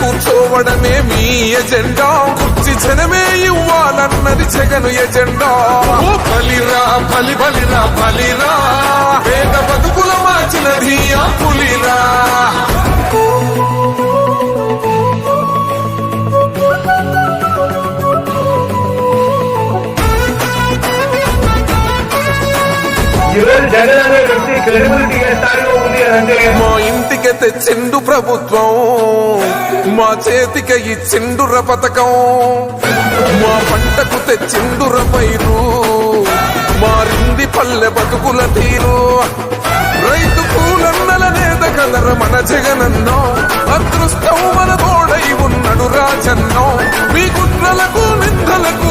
కూర్చోవడమే మీ ఎజెండా. కుర్చి జనమే ఇవ్వాలన్నది జగను ఎజెండా. ఓ బలిరా బలి బలిరా బలిరా. పేద బతుకుల మార్చినది ఆ పులిరా. తెచ్చిండు ప్రభుత్వం. మా చేతిక ఇచ్చిండుర పథకం. మా పంటకు తెచ్చిండుర పైరు. మారింది పల్లె బతుకుల తీరు. రైతు కూలన్నల నేత కదర మన జగనన్నో. అదృష్టం మన తోడై ఉన్నడు రాజన్నో. మీ కుట్రలకు నిందలకు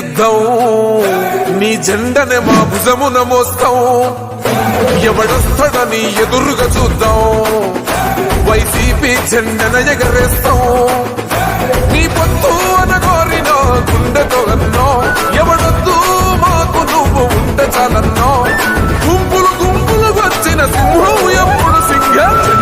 గెలిచేద నీ జెండనే మా భుజమున మోస్తాం. ఎవడొస్తాడని ఎదురుగా చూద్దాం. వైసీపీ జెండన ఎగరేస్తాం. నీ పొత్తు అనగోరిన గుండెతో అన్నో. ఎవడొద్దు మాకు నువ్వు ఉండ చాలన్నో.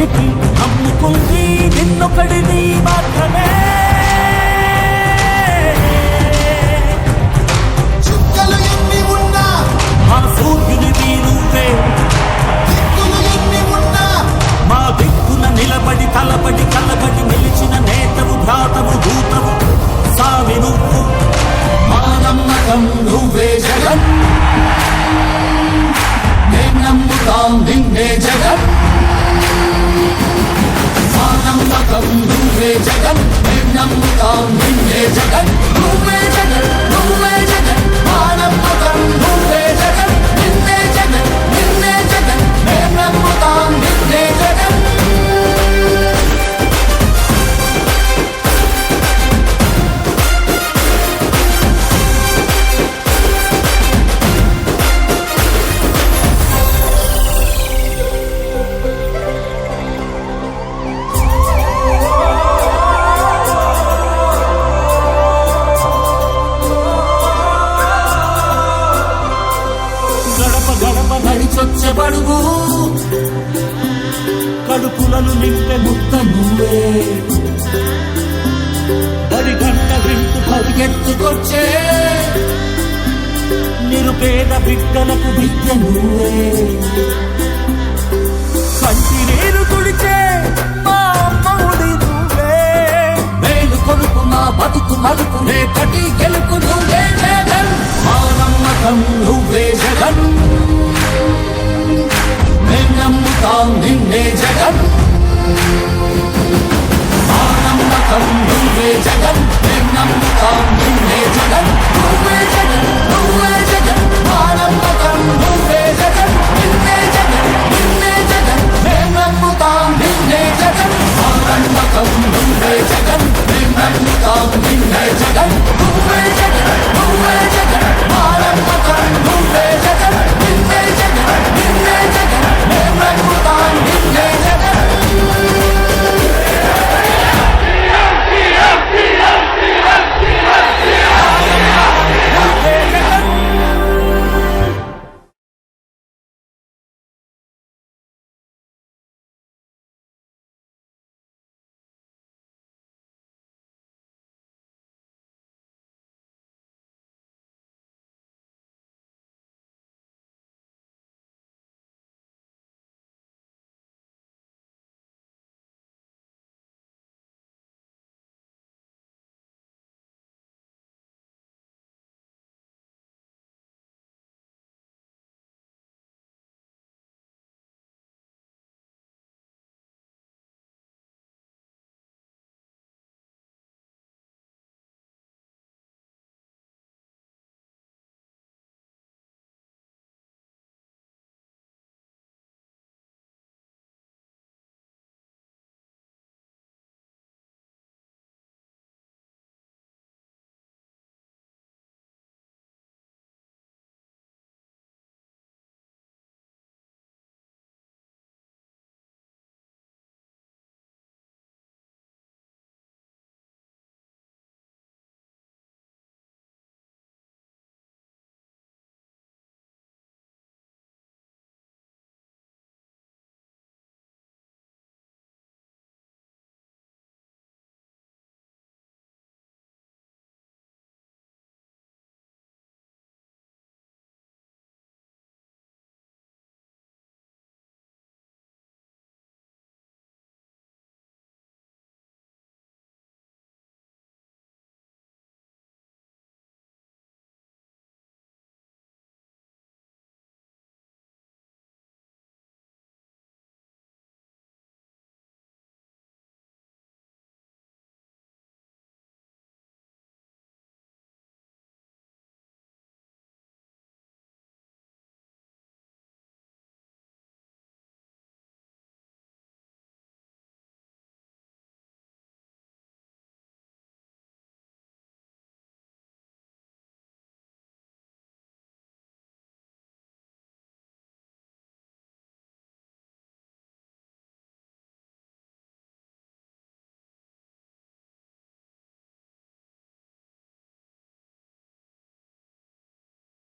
ముమ్మాటికి నమ్ముకుంది నిన్నొకడిని మాత్రమే. చుక్కలు ఎన్ని ఉన్నా మా సూర్యునివి నువ్వే దిక్కులు ఎన్ని ఉన్నా మా దిక్కున నిలబడి తలబడి కలబడి నిలిచిన నేతవు భ్రాతవు దూతవు సావి నువ్వు. నమ్మకం నువ్వే జగన్. మేం నిన్నే జగన్. నువ్వే జగన్ నువ్వే జగన్. నిరుపేద బిడ్డలకు విద్య నువ్వే కంటి నీరు తుడిచే మా అమ్మవుడి నువ్వే. మేలు కొలుపు నా బతుకు మలుపు రేపటి గెలుపు నువ్వే జగన్. మా నమ్మకం నువ్వే జగన్. మేం నమ్ముతాం నిన్నే జగన్. మా నమ్మకం నువ్వే జగన్. మేం నమ్ముతాం